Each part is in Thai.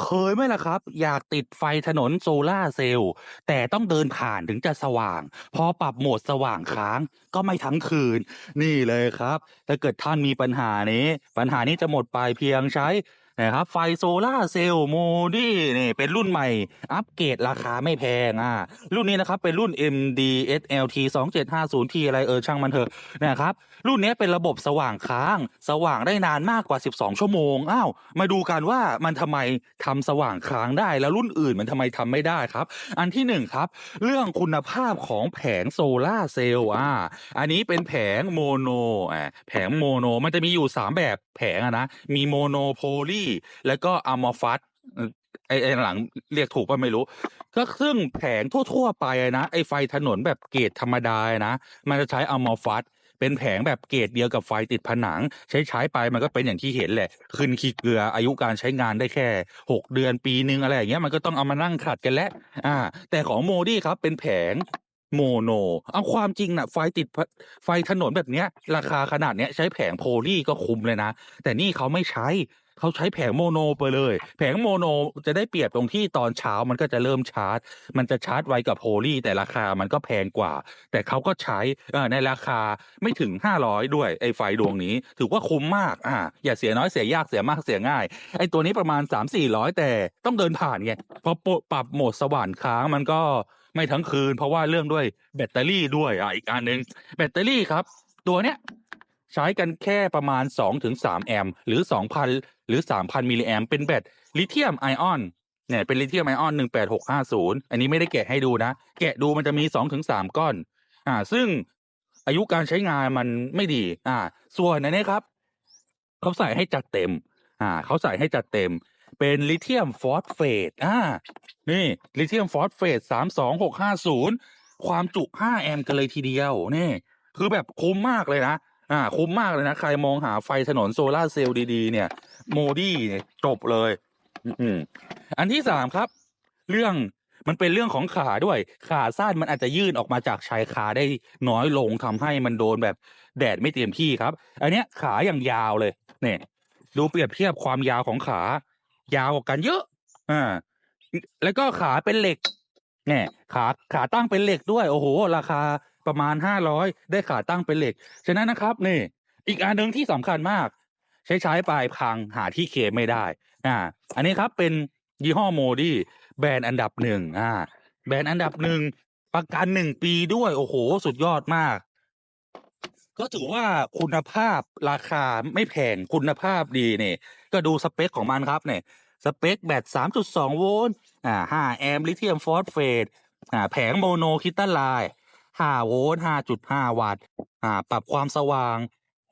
เคยไหมล่ะครับ อยากติดไฟถนนโซลาร์เซลล์แต่ต้องเดินผ่านถึงจะสว่าง พอปรับโหมดสว่างค้างก็ไม่ทั้งคืน นี่เลยครับ ถ้าเกิดท่านมีปัญหานี้ ปัญหานี้จะหมดไปเพียงใช้ นะครับไฟโซล่าเซลล์โมดี้นี่เป็นรุ่นใหม่ อัปเกรดราคาไม่แพงอะรุ่นนี้นะครับเป็นรุ่น MD SLT 2750T อะไรเออช่างมันเถอะนะครับรุ่นนี้เป็นระบบสว่างค้าง สว่างได้นานมากกว่า 12 ชั่วโมงอ้าวมาดูกันว่ามันทำไมทำสว่างค้างได้แล้วรุ่นอื่นมันทำไมทำไม่ได้ครับ อันที่หนึ่งครับเรื่องคุณภาพของแผงโซล่าเซลล์อ่าอันนี้เป็นแผงโมโนอ่าแผงโมโนมันจะมีอยู่ 3 แบบแผงอะนะมีโมโนโพลีแล้วก็อะมอร์ฟัสไอ้ไอ้หลังเรียกถูกป่ะไม่รู้ ก็ซึ่งแผงทั่ว ๆ ไปนะไอ้ไฟถนนแบบเกรดธรรมดานะมันจะใช้อะมอร์ฟัสเป็นแผงแบบเกรดเดียวกับไฟติดผนัง ใช้ใช้ไปมันก็เป็นอย่างที่เห็นแหละขึ้นขี้เกลืออายุการใช้งานได้แค่ 6 เดือนปีนึงอะไรอย่างเงี้ยมันก็ต้องเอามานั่งขัดกันแล้วอ่า แต่ของโมดี้ครับเป็นแผง โมโน เอาความจริงนะไฟติดไฟถนนแบบเนี้ย ราคาขนาดเนี้ยใช้แผงโพลีก็คุ้มเลยนะ แต่นี่เขาไม่ใช้เขาใช้แผงโมโนไปเลย แผงโมโนจะได้เปรียบตรงที่ตอนเช้ามันก็จะเริ่มชาร์จ มันจะชาร์จไวกับโพลีแต่ราคามันก็แพงกว่า แต่เขาก็ใช้ในราคาไม่ถึง 500 ด้วยไอ้ไฟดวงนี้ ถือว่าคุ้มมากอ่าอย่าเสียน้อยเสียยากเสียมากเสียง่าย ไอ้ตัวนี้ประมาณ 3-400 แต่ต้องเดินผ่านไงพอปรับโหมดสว่านค้างมันก็ ไม่ทั้งคืน เพราะว่าเรื่องด้วยแบตเตอรี่ด้วยอะอีกอันหนึ่งแบตเตอรี่ครับ ตัวเนี้ยใช้กันแค่ประมาณ 2-3 แอมป์หรือ 2,000 หรือ 3,000 มิลลิแอมป์เป็นแบตลิเธียมไอออนเนี่ยเป็นลิเธียมไอออน18650 อันนี้ไม่ได้แกะให้ดูนะ แกะดูมันจะมี 2-3 ก้อน อ่า ซึ่งอายุการใช้งานมันไม่ดี อ่า ส่วนอันนี้ครับ เขาใส่ให้จัดเต็ม อ่า เขาใส่ให้จัดเต็ม เป็นลิเธียมฟอสเฟตอ่านี่ลิเธียมฟอสเฟต32650ความจุ5แอมป์กันเลยทีเดียวนี่ คือแบบคุ้มมากเลยนะอ่าคุ้มมากเลยนะ ใครมองหาไฟถนนโซลาเซลล์ดีๆ เนี่ย โมดี้เนี่ยจบเลยอืมอันที่สามครับ เรื่องมันเป็นเรื่องของขาด้วย ขาสั้นมันอาจจะยื่นออกมาจากชายคาได้น้อยลงทำให้มันโดนแบบแดดไม่เต็มที่ครับ อันเนี้ยขาอย่างยาวเลยเนี่ยดูเปรียบเทียบความยาวของขา ยาวกว่ากันเยอะอ่าแล้วก็ขาเป็นเหล็กเนี่ยขาขาตั้งเป็นเหล็กด้วย โอ้โห ราคาประมาณห้าร้อยได้ขาตั้งเป็นเหล็ก ฉะนั้นนะครับนี่ อีกอันหนึ่งที่สำคัญมาก ใช้ใช้ไปพังหาที่เคลมไม่ได้อ่าอันนี้ครับเป็นยี่ห้อโมดี้แบรนด์อันดับหนึ่งอ่าแบรนด์อันดับหนึ่งประกันหนึ่งปีด้วย โอ้โห สุดยอดมาก ก็ถือว่าคุณภาพราคาไม่แพงคุณภาพดีเนี่ยก็ดูสเปคของมันครับเนี่ยสเปคแบต 3.2 โวลต์อ่า5แอมป์ลิเธียมฟอสเฟตอ่าแผงโมโนคริสตัลไลน์5โวลต์5.5 วัตต์อ่าปรับความสว่าง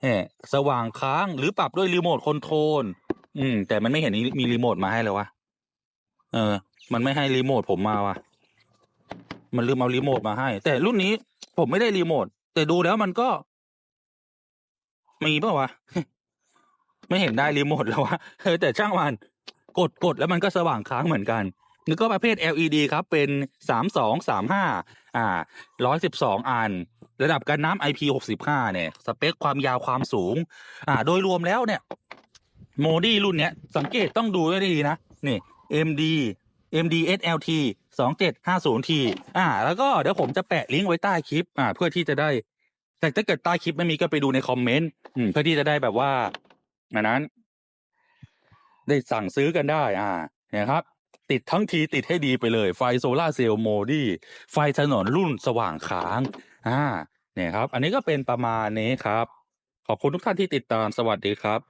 เอ่สว่างค้างหรือปรับด้วยรีโมทคอนโทรลอืม แต่มันไม่เห็นมีรีโมทมาให้เลยวะเออ มันไม่ให้รีโมทผมมาวะมันลืมเอารีโมทมาให้ แต่รุ่นนี้ผมไม่ได้รีโมทแต่ดูแล้วมันก็ มีเปล่าวะ ไม่เห็นได้รีโมทแล้ววะเออแต่ช่างมันกดกดแล้วมันก็สว่างค้างเหมือนกันแล้วก็ประเภท LED ครับ เป็นสามสองสามห้าอ่าร้อยสิบสองอัน ระดับกันน้ำ IP หกสิบห้าเนี่ย สเปคความยาวความสูง อ่า โดยรวมแล้วเนี่ย โมดี้รุ่นเนี้ย สังเกตต้องดูให้ดีนะ นี่ MD MD SLT 2750T อ่า แล้วก็เดี๋ยวผมจะแปะลิงก์ไว้ใต้คลิป อ่า เพื่อที่จะได้ แต่ถ้าเกิดใต้คลิปไม่มีก็ไปดูในคอมเมนต์เพื่อที่จะได้แบบว่าอันนั้น ได้สั่งซื้อกันได้ อ่าเนี่ยครับ ติดทั้งทีติดให้ดีไปเลย ไฟโซลาเซลล์โมดี้ไฟถนนรุ่นสว่างค้าง อ่า เนี่ยครับ อันนี้ก็เป็นประมาณนี้ครับ ขอบคุณทุกท่านที่ติดตามสวัสดีครับ